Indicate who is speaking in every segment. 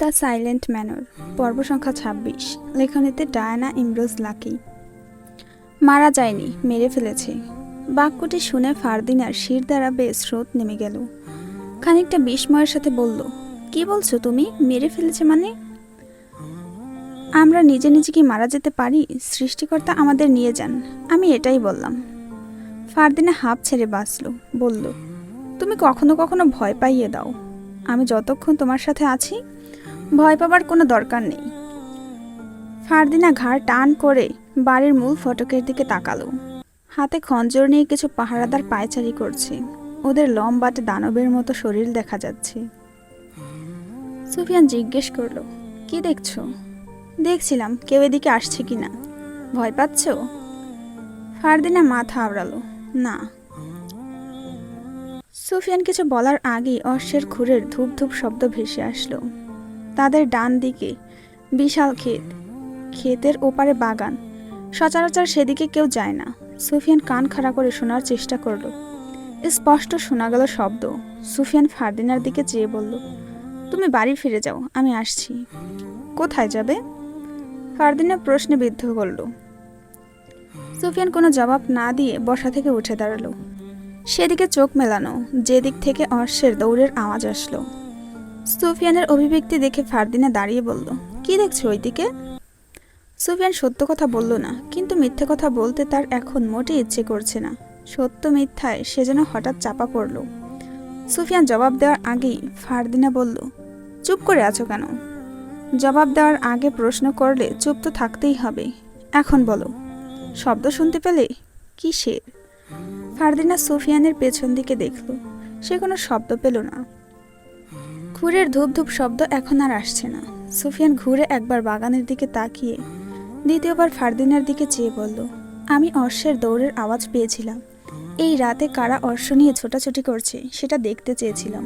Speaker 1: The silent manor, পর্ব সংখ্যা ছাব্বিশ, লেখনীতে ডায়ানা ইমরোজ লাকি। মারা যায়নি, মেরে ফেলেছে। বাক্যটি শুনে ফারদিনার শির দ্বারা বেশ স্রোত নেমে গেল। খানিকটা বিস্ময়ের সাথে বলল, কি বলছো তুমি? মেরে ফেলেছে মানে? আমরা নিজে নিজে কি মারা যেতে পারি, সৃষ্টিকর্তা আমাদের নিয়ে যান, আমি এটাই বললাম। ফারদিনা হাঁপ ছেড়ে বাঁচল, বলল, তুমি কখনো কখনো ভয় পাইয়ে দাও। আমি যতক্ষণ তোমার সাথে আছি ভয় পাবার কোনো দরকার নেই। ফারদিনা ঘাড় টান করে বাড়ির মূল ফটকের দিকে তাকালো। হাতে খঞ্জর নিয়ে কিছু পাহারাদার পায়চারি করছে। ওদের লম্বাটে দানবের মতো শরীর দেখা যাচ্ছে। সুফিয়ান জিজ্ঞেস করল, কি দেখছ? দেখছিলাম, কেউ এদিকে আসছে কি না ভয় পাচ্ছ? ফারদিনা মাথা আওড়ালো, না। সুফিয়ান কিছু বলার আগেই অশ্বের খুরের ধূপ ধূপ শব্দ ভেসে আসলো। তাদের ডান দিকে বিশাল ক্ষেত, ক্ষেতের ওপারে বাগান। সচরাচর সেদিকে কেউ যায় না। সুফিয়ান কান খাড়া করে শোনার চেষ্টা করল। স্পষ্ট শোনা গেল শব্দ। সুফিয়ান ফারদিনার দিকে চেয়ে বলল, তুমি বাড়ি ফিরে যাও, আমি আসছি। কোথায় যাবে? ফারদিনা প্রশ্নে বিদ্ধ করল। সুফিয়ান কোনো জবাব না দিয়ে বসা থেকে উঠে দাঁড়াল। সেদিকে চোখ মেলানো, যেদিক থেকে অশ্বের দৌড়ের আওয়াজ আসলো। সুফিয়ানের অভিব্যক্তি দেখে ফারদিনা দাঁড়িয়ে বলল, কি দেখছ ওইদিকে? সুফিয়ান সত্য কথা বলল না, কিন্তু মিথ্যে কথা বলতে তার এখন মোটেই ইচ্ছে করছে না। সত্য মিথ্যায় সে যেন হঠাৎ চাপা পড়ল। সুফিয়ান জবাব দেওয়ার আগেই ফারদিনা বলল, চুপ করে আছো কেন? জবাব দেওয়ার আগে প্রশ্ন করলে চুপ তো থাকতেই হবে। এখন বলো, শব্দ শুনতে পেলে কিসের? ফারদিনা সুফিয়ানের পেছন দিকে দেখল, সে কোনো শব্দ পেল না। খুরের ধূপ ধূপ শব্দ এখন আর আসছে না। সুফিয়ান ঘুরে একবার বাগানের দিকে তাকিয়ে দ্বিতীয়বার ফারদিনার দিকে চেয়ে বলল, আমি অশ্বের দৌড়ের আওয়াজ পেয়েছিলাম। এই রাতে কারা অশ্ব নিয়ে ছোটাছুটি করছে সেটা দেখতে চেয়েছিলাম।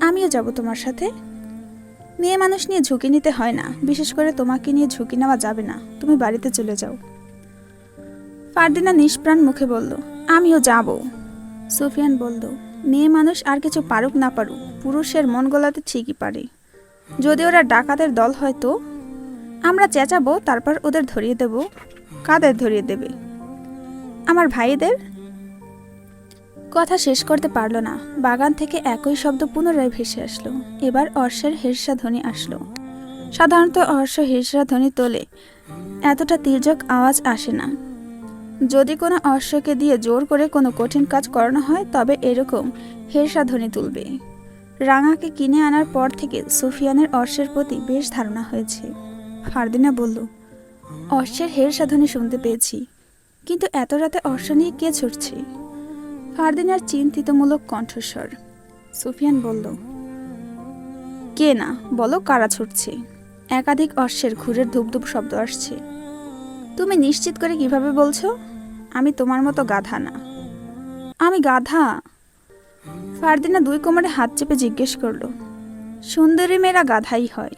Speaker 1: আমিও যাব তোমার সাথে। মেয়ে মানুষ নিয়ে ঝুঁকি নিতে হয় না। বিশেষ করে তোমাকে নিয়ে ঝুঁকি নেওয়া যাবে না। তুমি বাড়িতে চলে যাও। ফারদিনা নিষ্প্রাণ মুখে বলল, আমিও যাব। সুফিয়ান বলল মেয়ে মানুষ আর কিছু পারুক না পারুক, পুরুষের মন গলাতে ঠিকই পারে। যদি ওরা ডাকাতের দল হয় তো? আমরা চেঁচাবো, তারপর ওদের ধরিয়ে দেব। কাদের ধরিয়ে দেবে? আমার ভাইদের? কথা শেষ করতে পারল না। বাগান থেকে একই শব্দ পুনরায় ভেসে আসলো। এবার অর্ষের হিরসা ধ্বনি আসলো। সাধারণত অর্ষ হিরসা ধ্বনি তোলে। এতটা তীর্যক আওয়াজ আসে না। যদি কোনো অশ্বকে দিয়ে জোর করে কোনো কঠিন কাজ করানো হয়, তবে এরকম হেরসা ধ্বনি তুলবে। রাঙাকে কিনে আনার পর থেকে সুফিয়ানের অশ্বের প্রতি বেশ ধারণা হয়েছে। ফারদিনা বলল, অশ্বের হেরসা ধ্বনি শুনতে পেয়েছি, কিন্তু এত রাতে অশ্ব নিয়ে কে ছুটছে? ফারদিনার চিন্তিতমূলক কণ্ঠস্বর। সুফিয়ান বলল, কে না, বলো কারা ছুটছে? একাধিক অশ্বের ঘুরের ধূপধূপ শব্দ আসছে। তুমি নিশ্চিত করে কীভাবে বলছো? আমি তোমার মতো গাধা না। আমি গাধা? ফারদিনা দুই কোমরে হাত চেপে জিজ্ঞেস করল, সুন্দরী মেয়েরা গাধাই হয়।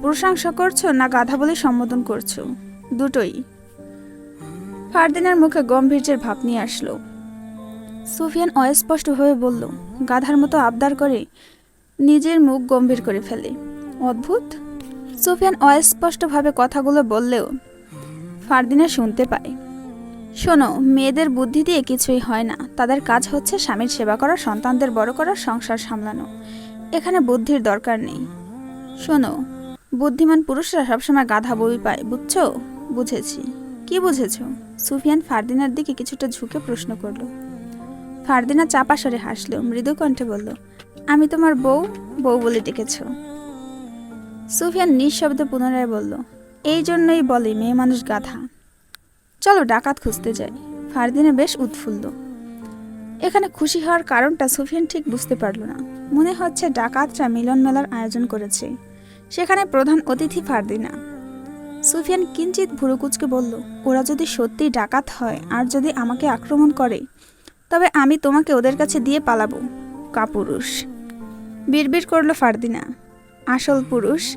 Speaker 1: প্রশংসা করছ না গাধা বলে সম্বোধন করছ? দুটোই। ফারদিনার মুখে গম্ভীর্যের ভাব নিয়ে আসলো। সুফিয়ান অস্পষ্টভাবে বলল, গাধার মতো আবদার করে নিজের মুখ গম্ভীর করে ফেলে। অদ্ভুত। সুফিয়ান অস্পষ্টভাবে কথাগুলো বললেও ফারদিনা শুনতে পায়। শোনো, মেয়েদের বুদ্ধি দিয়ে কিছুই হয় না। তাদের কাজ হচ্ছে স্বামীর সেবা করা, সন্তানদের বড় করা, সংসার সামলানো। এখানে বুদ্ধির দরকার নেই। শোনো, বুদ্ধিমান পুরুষরা সবসময় গাধা বই পায়, বুঝছ? বুঝেছি। কি বুঝেছ? সুফিয়ান ফারদিনার দিকে কিছুটা ঝুঁকে প্রশ্ন করল। ফারদিনা চাপা সরে হাসলো, মৃদু কণ্ঠে বলল, আমি তোমার বউ বউ বলে ডেকেছ। সুফিয়ান নিঃশব্দে পুনরায় বলল, এই জন্যই বলে, মেয়ে মানুষ গাধা। চলো ডাকাত খুঁজতে যাই। ফারদিনা বেশ উৎফুল্ল। এখানে খুশি হওয়ার কারণটা সুফিয়ান ঠিক বুঝতে পারল না। মনে হচ্ছে ডাকাতরা মিলন মেলার আয়োজন করেছে। সেখানে প্রধান অতিথি ফারদিনা। সুফিয়ান কিঞ্চিত ভুরুকুচকে বলল, ওরা যদি সত্যিই ডাকাত হয় আর যদি আমাকে আক্রমণ করে, তবে আমি তোমাকে ওদের কাছে দিয়ে পালাবো। কাপুরুষ। বিড়বিড় করল ফারদিনা। আসল পুরুষ?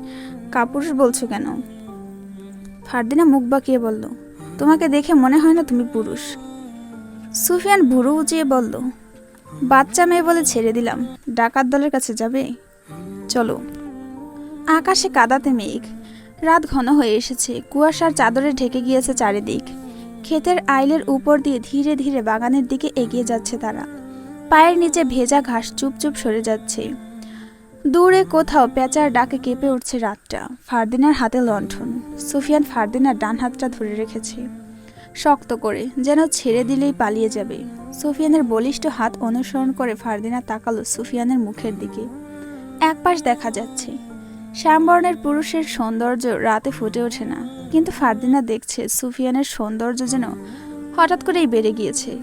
Speaker 1: কাপুরুষ বলছো কেন? ফারদিনা মুখ বাঁকিয়ে বলল তোমাকে দেখে মনে হয় না তুমি পুরুষ। সুফিয়ান ভুরু উঁচিয়ে বলল, বাচ্চা মেয়ে বলে ছেড়ে দিলাম, ডাকাত দলের কাছে যাবে? চলো। আকাশে কাদাতে মেঘ, রাত ঘন হয়ে এসেছে, কুয়াশার চাদরে ঢেকে গিয়েছে চারিদিক। ক্ষেতের আইলের উপর দিয়ে ধীরে ধীরে বাগানের দিকে এগিয়ে যাচ্ছে তারা। পায়ের নিচে ভেজা ঘাস চুপচুপ সরে যাচ্ছে। দূরে কোথাও পেঁচার ডাকে কেঁপে উঠছে রাতটা। ফারদিনার হাতে লণ্ঠন। সুফিয়ান ফারদিনার ডান হাতটা ধরে রেখেছে। শক্ত করে, যেন ছেড়ে দিলেই পালিয়ে যাবে। সুফিয়ানের বলিষ্ঠ হাত অনুসরণ করে ফারদিনা তাকালো সুফিয়ানের মুখের দিকে। এক পাশ দেখা যাচ্ছে। শ্যামবর্ণের পুরুষের সৌন্দর্য রাতে ফুটে ওঠে না। কিন্তু ফারদিনা দেখছে সুফিয়ানের সৌন্দর্য যেন হঠাৎ করেই বেড়ে গিয়েছে।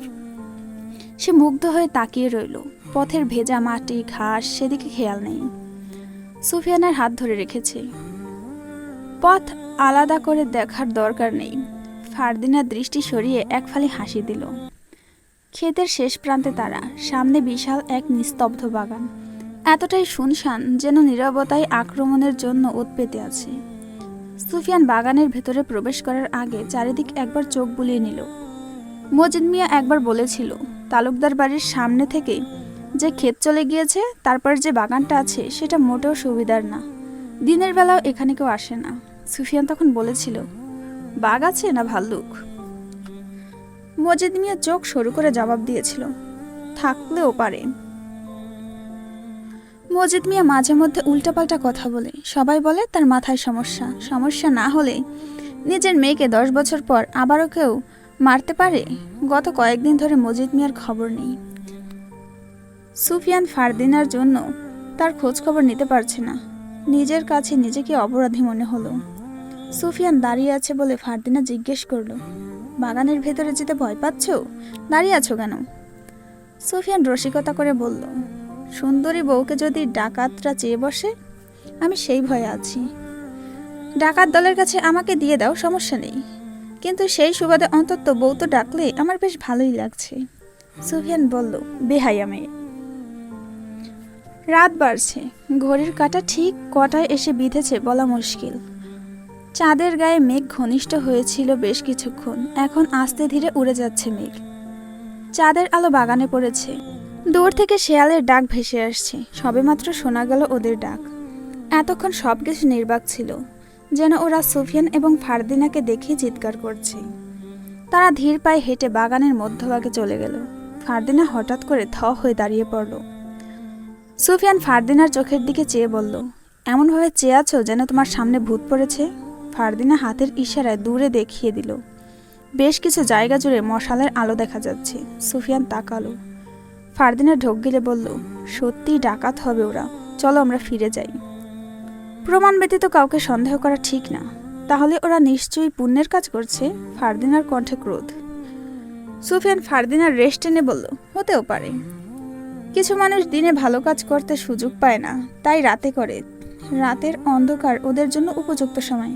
Speaker 1: সে মুগ্ধ হয়ে তাকিয়ে রইল। পথের ভেজা মাটি, ঘাস, সেদিকে খেয়াল নেই। সুফিয়ানের হাত ধরে রেখেছে। পথ আলাদা করে দেখার দরকার নেই। ফারদিনার দৃষ্টি সরিয়ে এক ফালি হাসি দিল। ক্ষেতের শেষ প্রান্তে তারা, সামনে বিশাল এক নিস্তব্ধ বাগান। এতটাই শুনশান যেন নীরবতায় আক্রমণের জন্য উৎপেতে আছে। সুফিয়ান বাগানের ভেতরে প্রবেশ করার আগে চারিদিক একবার চোখ বুলিয়ে নিল। মজিদ মিয়া একবার বলেছিল, তালুকদার বাড়ির সামনে থেকে যে ক্ষেত চলে গিয়েছে, তারপর যে বাগানটা আছে, সেটা মোটেও সুবিধার না। দিনের বেলাও এখানে কেউ আসে না। সুফিয়ান তখন বলেছিল, বাঘ আছে না ভাল্লুক? মজিদ মিয়া চোখ সরু করে জবাব দিয়েছিল, থাকলেও পারে। মজিদ মিয়া মাঝে মধ্যে উল্টাপাল্টা কথা বলে। সবাই বলে, তার মাথায় সমস্যা। সমস্যা না হলে নিজের মেয়েকে দশ বছর পর আবারও কেউ মারতে পারে? গত কয়েকদিন ধরে মজিদ মিয়ার খবর নেই। সুফিয়ান ফারদিনার জন্য তার খোঁজ খবর নিতে পারছে না। নিজের কাছে নিজেকে অপরাধী মনে হলো। সুফিয়ান দাঁড়িয়ে আছে বলে ফারদিনা জিজ্ঞেস করল, বাগানের ভেতরে যেতে ভয় পাচ্ছ? দাঁড়িয়ে আছো কেন? সুফিয়ান রসিকতা করে বলল, সুন্দরী বউকে যদি ডাকাতরা চেয়ে বসে, আমি সেই ভয়ে আছি। ডাকাত দলের কাছে আমাকে দিয়ে দাও, সমস্যা নেই। কিন্তু সেই সুবাদে অন্তত বউ তো ডাকলে আমার বেশ ভালোই লাগছে। সুফিয়ান বলল বেহাইয়া মেয়ে রাত বাড়ছে। ঘড়ির কাঁটা ঠিক কটায় এসে বিঁধেছে বলা মুশকিল। চাঁদের গায়ে মেঘ ঘনিষ্ঠ হয়েছিল বেশ কিছুক্ষণ। এখন আস্তে ধীরে উড়ে যাচ্ছে মেঘ। চাঁদের আলো বাগানে পড়েছে। দূর থেকে শেয়ালের ডাক ভেসে আসছে। সবেমাত্র শোনা গেল ওদের ডাক। এতক্ষণ সব কিছু নির্বাক ছিল। যেন ওরা সুফিয়ান এবং ফারদিনাকে দেখে চিৎকার করছে। তারা ধীর পায়ে হেঁটে বাগানের মধ্যভাগে চলে গেল। ফারদিনা হঠাৎ করে থ হয়ে দাঁড়িয়ে পড়ল। সুফিয়ান ফারদিনার চোখের দিকে চেয়ে বলল, এমনভাবে চেয়ে আছো যেন তোমার সামনে ভূত পড়েছে? ফারদিনা হাতের ইশারায় দূরে দেখিয়ে দিল, বেশ কিছু জায়গা জুড়ে মশালের আলো দেখা যাচ্ছে। সুফিয়ান তাকালো। ফারদিনা ঢোক গিলে বলল, সত্যিই ডাকাত হবে ওরা। চলো আমরা ফিরে যাই। প্রমাণ ব্যতীত কাউকে সন্দেহ করা ঠিক না। তাহলে ওরা নিশ্চয়ই পুণ্যের কাজ করছে? ফারদিনার কণ্ঠে ক্রোধ। সুফিয়ান ফারদিনার রেস্ট এনে বলল, হতেও পারে। কিছু মানুষ দিনে ভালো কাজ করতে সুযোগ পায় না, তাই রাতে করে। রাতের অন্ধকার ওদের জন্য উপযুক্ত সময়।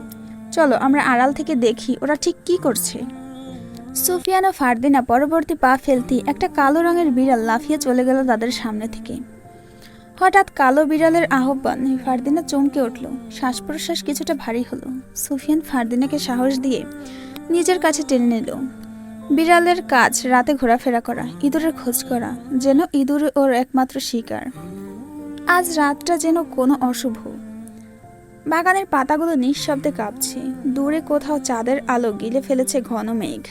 Speaker 1: চলো, আমরা আড়াল থেকে দেখি ওরা ঠিক কি করছে। সুফিয়ান ফারদিনা পরবর্তী পা ফেলতেই একটা কালো রঙের বিড়াল লাফিয়ে চলে গেল তাদের সামনে থেকে। হঠাৎ কালো বিড়ালের আহ্বান ফারদিনা চমকে উঠল। শ্বাস প্রশ্বাস কিছুটা ভারী হলো। সুফিয়ান ফারদিনাকে সাহস দিয়ে নিজের কাছে টেনে নিল। বিড়ালের কাজ রাতে ঘোরাফেরা করা, ইঁদুরের খোঁজ করা, যেন ইঁদুর ওর একমাত্র শিকার। আজ রাতটা যেন কোনো অশুভ। বাগানের পাতাগুলো নিঃশব্দে কাঁপছে। দূরে কোথাও চাঁদের আলো গিলে ফেলেছে ঘন মেঘ।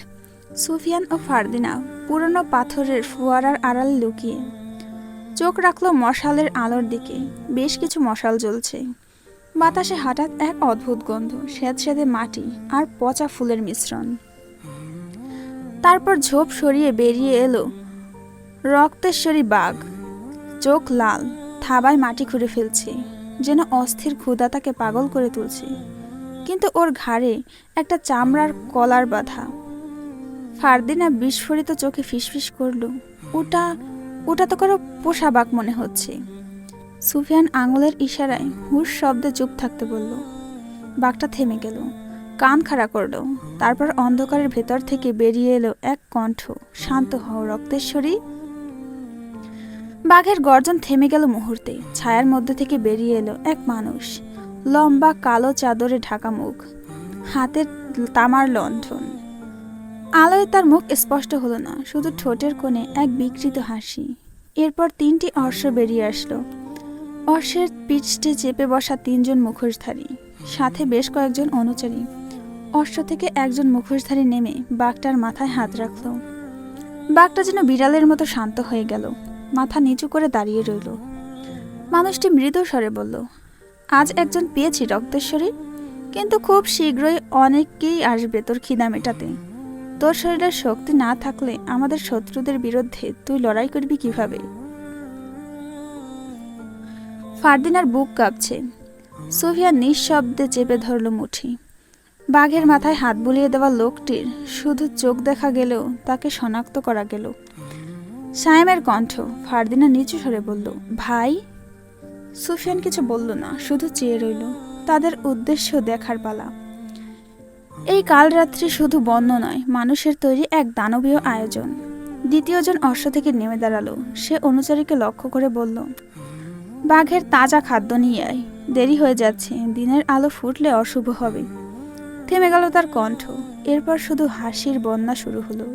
Speaker 1: সুফিয়ান ও ফারদিনা পুরনো পাথরের ফোয়ারার আড়ালে লুকিয়ে চোখ রাখল মশালের আলোর দিকে। বেশ কিছু মশাল জ্বলছে। বাতাসে হঠাৎ এক অদ্ভুত গন্ধ, স্যাঁতস্যাঁতে মাটি আর পচা ফুলের মিশ্রণ। তারপর ঝোপ সরিয়ে বেরিয়ে এলো। রক্তেশ্বরী বাঘ। চোখ লাল, থাবায় মাটি খুঁড়ে ফেলছে, যেন অস্থির ক্ষুধা তাকে পাগল করে তুলছে। কিন্তু ওর ঘাড়ে একটা চামড়ার কলার বাঁধা। ফারদিনা বিস্ফোরিত চোখে ফিসফিস করল, ওটা ওটা তো কারও পোষা বাঘ মনে হচ্ছে। সুফিয়ান আঙুলের ইশারায় হুশ শব্দে চুপ থাকতে বলল। বাঘটা থেমে গেল। কান খাড়া করল। তারপর অন্ধকারের ভেতর থেকে বেরিয়ে এলো এক কণ্ঠ। শান্ত হও, রক্তেশ্বরী। বাঘের গর্জন থেমে গেল মুহূর্তে। ছায়ার মধ্যে থেকে বেরিয়ে এলো এক মানুষ। লম্বা কালো চাদরে ঢাকা মুখ। হাতের তামার লণ্ঠন। আলোয় তার মুখ স্পষ্ট হলো না, শুধু ঠোঁটের কোণে এক বিকৃত হাসি। এরপর তিনটি অশ্ব বেরিয়ে আসলো। অর্ষের পিঠে চেপে বসা তিনজন মুখোশধারী, সাথে বেশ কয়েকজন অনুচারী। অশ্ব থেকে একজন মুখোশধারী নেমে বাঘটার মাথায় হাত রাখল। বাঘটা যেন বিড়ালের মতো শান্ত হয়ে গেল। মাথা নিচু করে দাঁড়িয়ে রইল। মানুষটি মৃদু স্বরে বলল, আজ একজন পেয়েছি রক্তেশ্বরী, কিন্তু খুব শীঘ্রই অনেককেই আসবে তোর খিদা মেটাতে। তোর শরীরের শক্তি না থাকলে আমাদের শত্রুদের বিরুদ্ধে তুই লড়াই করবি কীভাবে? ফারদিনার বুক কাঁপছে। সোফিয়া নিঃশব্দে চেপে ধরল মুঠি। বাঘের মাথায় হাত বুলিয়ে দেওয়া লোকটির শুধু চোখ দেখা গেলেও তাকে শনাক্ত করা গেল। সায়েমের কণ্ঠ ফারদিনা নিচু সরে বলল, ভাই? সুফিয়ান কিছু বলল না, শুধু চেয়ে রইল, তাদের উদ্দেশ্য দেখার পালা। এই কাল রাত্রি শুধু বন্য নয়, মানুষের তৈরি এক দানবীয় আয়োজন। দ্বিতীয়জন অশ্ব থেকে নেমে দাঁড়াল। সে অনুচারীকে লক্ষ্য করে বলল, বাঘের তাজা খাদ্য নিয়ে আয়, দেরি হয়ে যাচ্ছে, দিনের আলো ফুটলে অশুভ হবে। থেমে গেল তার কণ্ঠ। এরপর শুধু হাসির বন্যা শুরু হলো।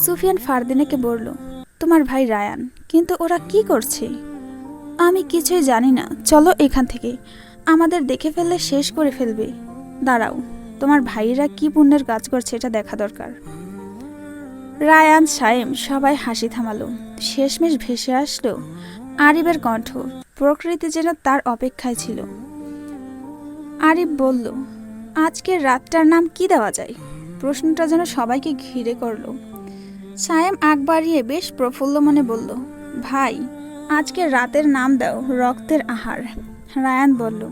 Speaker 1: সুফিয়ান ফারদিনেকে বলল, তোমার ভাই রায়ান, কিন্তু ওরা কি করছে? আমি কিছুই জানি না। চলো এখান থেকে। আমাদের দেখে ফেললে শেষ করে ফেলবে। দাঁড়াও, তোমার ভাইরা কি পুণ্যের কাজ করছে এটা দেখা দরকার। রায়ান সায়েম সবাই হাসি থামালো। শেষমেশ ভেসে আসলো আরিবের কণ্ঠ। প্রকৃতি যেন তার অপেক্ষায় ছিল। আরিফ বলল আজকের রাতটার নাম কি দেওয়া যায়? প্রশ্নটা যেন সবাইকে ঘিরে করল। সায়েম আগ বাড়িয়ে বেশ প্রফুল্ল মনে বলল, ভাই, আজকে রাতের নাম দাও, রক্তের আহার। রায়ান বলল,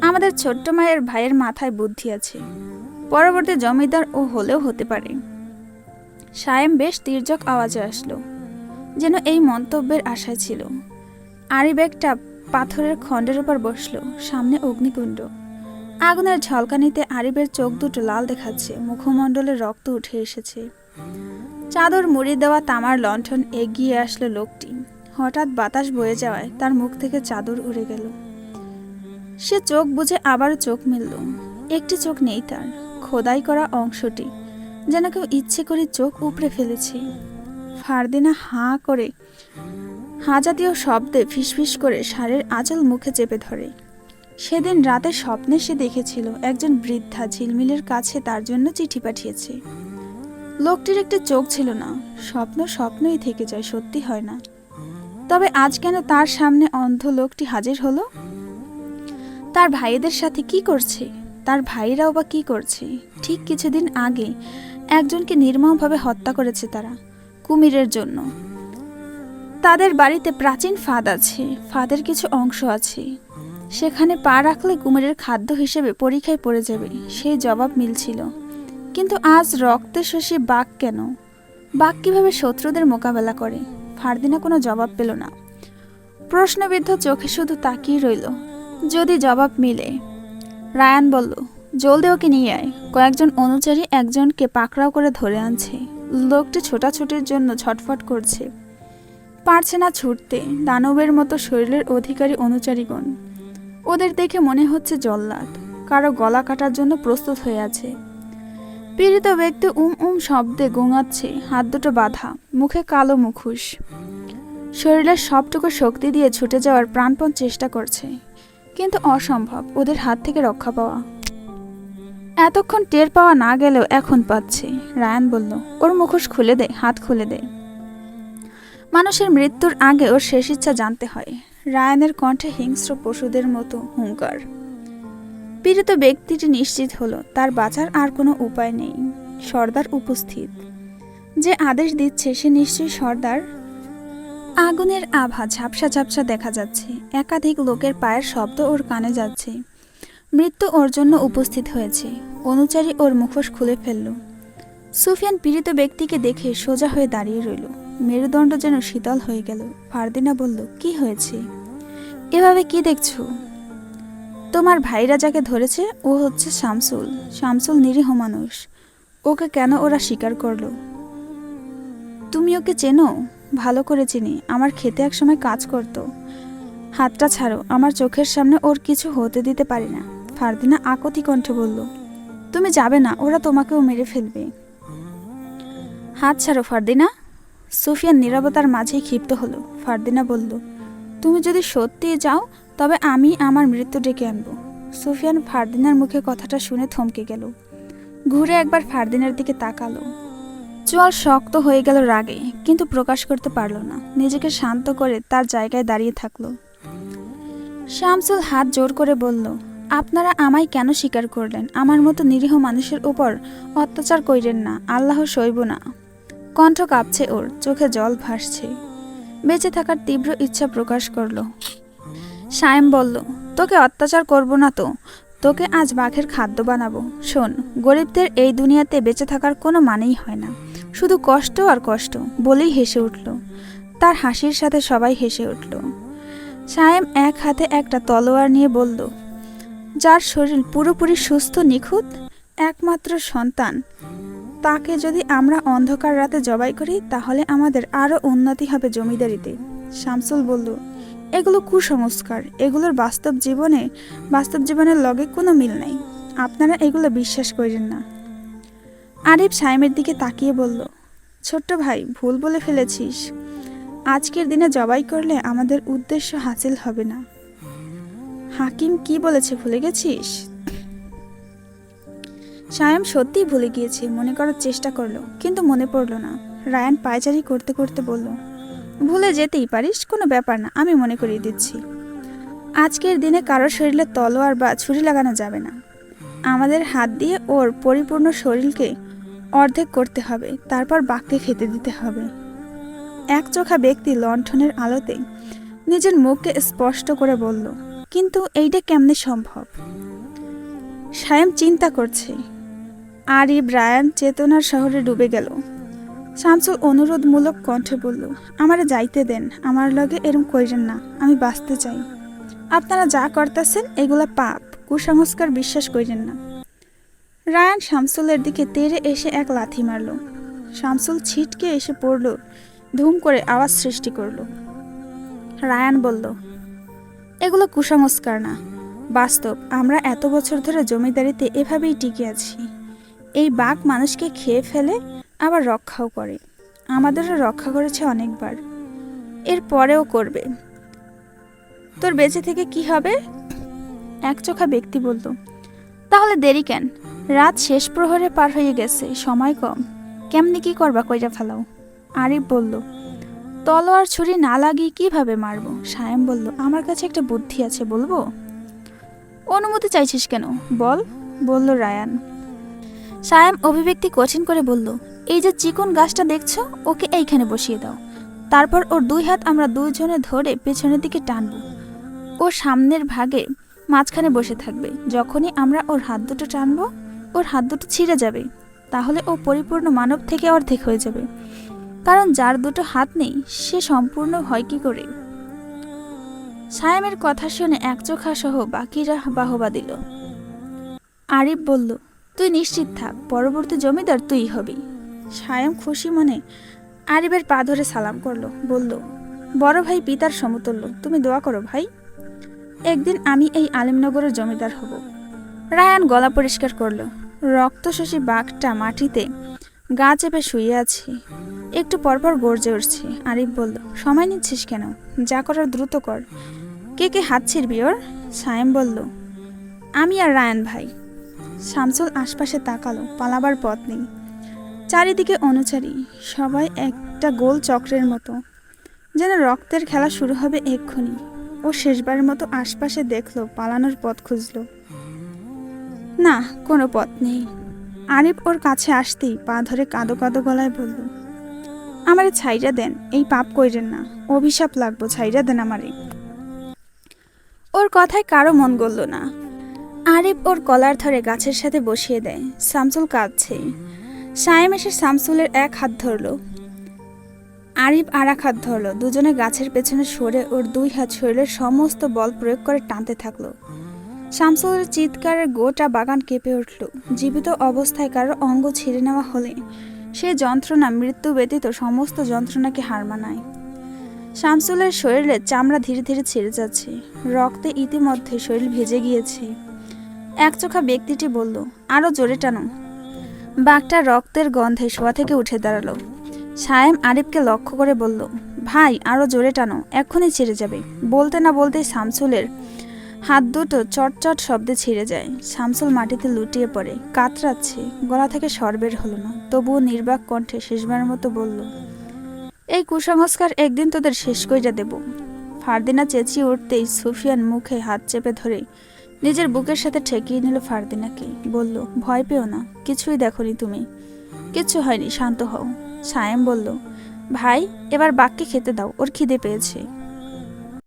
Speaker 1: আমাদের ছোট্ট মায়ের ভাইয়ের মাথায় বুদ্ধি আছে। পরবর্তী জমিদার ও হলেও হতে পারে। সায়েম বেশ তির্যক আওয়াজে আসলো, যেন এই মন্তব্যের আশায় ছিল। আরিব একটা পাথরের খণ্ডের উপর বসল, সামনে অগ্নিকুণ্ড। আগুনের ঝলকানিতে আরিবের চোখ দুটো লাল দেখাচ্ছে, মুখমণ্ডলে রক্ত উঠে এসেছে। চাদর মুড়ি দেওয়া তামার লণ্ঠন এগিয়ে আসলো লোকটি। হঠাৎ বাতাস বয়ে যাওয়ায় তার মুখ থেকে চাদর উড়ে গেল। সে চোখ বুঝে আবার চোখ মেলল। একটি চোখ নেই তার, খোদাই করা অংশটি, যেন কেউ ইচ্ছে করে চোখ উপড়ে ফেলেছে। ফারদিনা হাঁ করে হাঁ জাতীয় শব্দে ফিসফিস করে সারের আঁচল মুখে চেপে ধরে। সেদিন রাতে স্বপ্নে সে দেখেছিল একজন বৃদ্ধা ঝিলমিলের কাছে তার জন্য চিঠি পাঠিয়েছে। লোকটির একটি চোখ ছিল না, স্বপ্ন স্বপ্নই থেকে যায়, সত্যি হয় না। তবে আজ কেন তার সামনে অন্ধ লোকটি হাজির হলো? তার ভাইদের সাথে কি করছে? তার ভাইরাও বা কি করছে? ঠিক কিছুদিন আগে একজনকে নির্মমভাবে হত্যা করেছে তারা, কুমিরের জন্য। তাদের বাড়িতে প্রাচীন ফাঁদ আছে, ফাঁদের কিছু অংশ আছে। সেখানে পা রাখলে কুমিরের খাদ্য হিসেবে পরীক্ষায় পড়ে যাবে, সেই জবাব মিলছিল। কিন্তু আজ রক্তে শশী বাঘ কেন? বাঘ কীভাবে শত্রুদের মোকাবেলা করে? ফারদিনা কোনো জবাব পেল না। প্রশ্নবিদ্ধ চোখে শুধু তাকিয়ে রইল। যদি জবাব মিলে? রায়ান বলল, জলদি ওকে নিয়ে আয়। কয়েকজন অনুচারী একজনকে পাকড়াও করে ধরে আনছে। লোকটি ছোটাছুটির জন্য ছটফট করছে। পারছে না ছুটতে। দানবের মতো শরীরের অধিকারী অনুচারীগণ। ওদের দেখে মনে হচ্ছে জল্লাদ। কারও গলা কাটার জন্য প্রস্তুত হয়ে আছে। পীড়িত ব্যক্তি উম উম শব্দে গোঙাচ্ছে, হাত দুটো বাঁধা, মুখে কালো মুখোশ। শরীরের সবটুকু শক্তি দিয়ে ছুটে যাওয়ার প্রাণপণ চেষ্টা করছে, কিন্তু অসম্ভব, ওদের হাত থেকে রক্ষা পাওয়া। এতক্ষণ টের পাওয়া না গেলেও এখন পাচ্ছে, রায়ান বলল, ওর মুখোশ খুলে দে, হাত খুলে দে। মানুষের মৃত্যুর আগে ওর শেষ ইচ্ছা জানতে হয়। রায়ানের কণ্ঠে হিংস্র পশুদের মতো হুঙ্কার। পীড়িত ব্যক্তিটি নিশ্চিত হলো, তার বাঁচার আর কোনো উপায় নেই। সর্দার উপস্থিত। যে আদেশ দিচ্ছে, সে নিশ্চয়ই সর্দার। আগুনের আভা ঝাপসা ঝাপসা দেখা যাচ্ছে। একাধিক লোকের পায়ের শব্দ ওর কানে যাচ্ছে। মৃত্যু ওর জন্য উপস্থিত হয়েছে। অনুচারী ওর মুখোশ খুলে ফেলল। সুফিয়ান পীড়িত ব্যক্তিকে দেখে সোজা হয়ে দাঁড়িয়ে রইল। মেরুদণ্ড যেন শীতল হয়ে গেল। ফারদিনা বলল, কি হয়েছে? এভাবে কি দেখছ? তোমার ভাইরা যাকে ধরেছে, ও হচ্ছে শামসুল। শামসুল নিরীহ মানুষ। ওকে কেন ওরা স্বীকার করল? তুমি ওকে চেনো? ভালো করে চিনি। আমার খেতে একসময় কাজ করত। হাতটা ছাড়ো, আমার চোখের সামনে ওর কিছু হতে দিতে পারি না। ফারদিনা আকতি কণ্ঠে বলল, তুমি যাবে না, ওরা তোমাকেও মেরে ফেলবে। হাত ছাড়ো ফারদিনা সুফিয়ান নিরবতার মাঝে ক্ষিপ্ত হলো। ফারদিনা বলল, তুমি যদি সত্যি যাও, তবে আমি আমার মৃত্যু ডেকে আনব। সুফিয়ান ফারদিনার মুখে কথাটা শুনে থমকে গেল। ঘুরে একবার ফারদিনের দিকে তাকালো। চোয়াল শক্ত হয়ে গেল রাগে, কিন্তু প্রকাশ করতে পারল না। নিজেকে শান্ত করে তার জায়গায় দাঁড়িয়ে থাকল। শামসুল হাত জোর করে বলল, আপনারা আমায় কেন স্বীকার করলেন? আমার মতো নিরীহ মানুষের উপর অত্যাচার কইরেন না। আল্লাহ সইব না। কণ্ঠ কাঁপছে ওর, চোখে জল ভাসছে। বেঁচে থাকার তীব্র ইচ্ছা প্রকাশ করল। সায়েম বলল, তোকে অত্যাচার করব না তো। তোকে আজ বাঘের খাদ্য বানাবো। শোন, গরিবদের এই দুনিয়াতে বেঁচে থাকার কোনো মানেই হয় না। শুধু কষ্ট আর কষ্ট, বলেই হেসে উঠল। তার হাসির সাথে সবাই হেসে উঠল। সায়েম এক হাতে একটা তলোয়ার নিয়ে বলল, যার শরীর পুরোপুরি সুস্থ নিখুঁত, একমাত্র সন্তান। তাকে যদি আমরা অন্ধকার রাতে জবাই করি, তাহলে আমাদের আরও উন্নতি হবে জমিদারিতে। শামসুল বলল, এগুলো কুসংস্কার। এগুলোর বাস্তব জীবনে, বাস্তব জীবনের লগে কোনো মিল নাই। আপনারা এগুলো বিশ্বাস করেন না। আরিফ সাইমের দিকে তাকিয়ে বলল, ছোট্ট ভাই, ভুল বলে ফেলেছিস। আজকের দিনে জবাই করলে আমাদের উদ্দেশ্য হাসিল হবে না। হাকিম কি বলেছে ভুলে গেছিস? সায়াম সত্যিই ভুলে গিয়েছে, মনে করার চেষ্টা করল, কিন্তু মনে পড়ল না। রায়ান পায়চারি করতে করতে বলল, ভুলে যেতেই পারিস, কোনো ব্যাপার না, আমি মনে করিয়ে দিচ্ছি। আজকের দিনে কারোর শরীরে তলোয়ার বা ছুরি লাগানো যাবে না। আমাদের হাত দিয়ে ওর পরিপূর্ণ শরীরকে অর্ধেক করতে হবে, তারপর বাঘকে খেতে দিতে হবে। এক চোখা ব্যক্তি লণ্ঠনের আলোতে নিজের মুখকে স্পষ্ট করে বলল, কিন্তু এইটা কেমনে সম্ভব? সায়াম চিন্তা করছে আরিব রায়ান চেতনার শহরে ডুবে গেল। শামসুল অনুরোধমূলক কণ্ঠে বলল, আমারে যাইতে দেন, আমার লগে এরম কইরেন না, আমি বাঁচতে চাই। আপনারা যা করতেছেন, এগুলা পাপ, কুসংস্কার বিশ্বাস কইরেন না। রায়ান শামসুলের দিকে তেড়ে এসে এক লাথি মারল। শামসুল ছিটকে এসে পড়ল, ধুম করে আওয়াজ সৃষ্টি করল। রায়ান বলল, এগুলো কুসংস্কার না। বাস্তব, আমরা এত বছর ধরে জমিদারিতে এভাবেই টিকে আছি। এই বাঘ মানুষকে খেয়ে ফেলে, আবার রক্ষাও করে। আমাদেরও রক্ষা করেছে অনেকবার। এর পরেও করবে। তোর বেঁচে থেকে কি হবে? এক চোখা ব্যক্তি বলল, তাহলে দেরি কেন? রাত শেষ প্রহরে পার হয়ে গেছে, সময় কম। কেমনি কি করবা কইরা ফেলাও? আরিফ বলল, তলোয়ার ছুরি না লাগিয়ে কীভাবে মারবো? সায়েম বলল, আমার কাছে একটা বুদ্ধি আছে, বলব? অনুমতি চাইছিস কেন? বল, বলল রায়ান। সায়েম অভিব্যক্তি কঠিন করে বলল, এই যে চিকন গাছটা দেখছ, ওকে এইখানে বসিয়ে দাও। তারপর ওর দুই হাত আমরা দুইজনে ধরে পেছনের দিকে টানবো। ও সামনের ভাগে মাঝখানে বসে থাকবে। যখনই আমরা ওর হাত দুটো টানবো, ওর হাত দুটো ছিঁড়ে যাবে। তাহলে ও পরিপূর্ণ মানব থেকে অর্ধেক হয়ে যাবে। কারণ যার দুটো হাত নেই, সে সম্পূর্ণ হয় কি করে? সায়ামের কথা শুনে এক চোখা সহ বাকিরা বাহবা দিল। আরিফ বলল তুই নিশ্চিত থাক, পরবর্তী জমিদার তুই হবি। সায়েম খুশি মনে আরিফের পা ধরে সালাম করল, বলল, বড় ভাই পিতার সমতুল্য, তুমি দোয়া করো ভাই। একদিন আমি এই আলিমনগরের জমিদার হব। রায়ান গলা পরিষ্কার করল রক্তশোষী বাঘটা মাটিতে গা চেপে শুয়ে আছে। একটু পরপর গর্জে উঠছে। আরিফ বলল, সময় নিচ্ছিস কেন? যা করার দ্রুত কর। কে কে হাত ছিড়বি ওর? সায়েম বলল, আমি আর রায়ান ভাই। শামসুল আশপাশে তাকালো, পালাবার পথ নেই। চারিদিকে অনুচারী, সবাই একটা গোল চক্রের মতো। যেন রক্তের খেলা শুরু হবে এক্ষুনি। ও শেষবারের মতো আশপাশে দেখল, পালানোর পথ খুঁজলো। না, কোনো পথ নেই। আরিফ ওর কাছে আসতেই পা ধরে কাঁদো কাঁদো গলায় বলল, আমারে ছাইরা দেন, এই পাপ কইরেন না। অভিশাপ লাগবো ছাইরা দেন আমারে। ওর কথায় কারও মন গলল না। আরিফ ওর কলার ধরে গাছের সাথে বসিয়ে দেয়। শামসুল কাঁদছে। সায়েম এসে শামসুলের এক হাত ধরলো। আরিফ আর এক হাত ধরলো। দুজনে গাছের পেছনে সরে ওর দুই হাত শরীরের সমস্ত বল প্রয়োগ করে টানতে থাকল। শামসুলের চিৎকারের গোটা বাগান কেঁপে উঠল। জীবিত অবস্থায় কারও অঙ্গ ছিঁড়ে নেওয়া হলে সে যন্ত্রণা, মৃত্যু ব্যতীত সমস্ত যন্ত্রণাকে হার মানায়। শামসুলের শরীরে চামড়া ধীরে ধীরে ছেড়ে যাচ্ছে। রক্তে ইতিমধ্যে শরীর ভেজে গিয়েছে। একচোখা ব্যক্তিটি বলল আরও জোরে টানো। বাঘটা রক্তের গন্ধে শোয়া থেকে উঠে দাঁড়াল। সায়েম আরিফকে লক্ষ্য করে বলল, ভাই আরও জোরে টানো, এক্ষুনি ছিঁড়ে যাবে। বলতে না বলতেই শামসুলের হাত দুটো চটচট শব্দে ছিঁড়ে যায়। শামসুল মাটিতে লুটিয়ে পড়ে, কাতরাচ্ছে, গলা থেকে স্বর বের হলো না। তবুও নির্বাক কণ্ঠে শেষবারের মতো বলল, এই কুসংস্কার একদিন তোদের শেষ কইরা দেব। ফারদিনা চেঁচিয়ে উঠতেই সুফিয়ান মুখে হাত চেপে ধরে নিজের বুকের সাথে ঠেকিয়ে নিল ফারদিনাকে। বলল, ভয় পেও না, কিছুই দেখনি তুমি। কিচ্ছু হয়নি, শান্ত হও। সায়েম বলল, ভাই, এবার বাঘকে খেতে দাও, ওর খিদে পেয়েছে।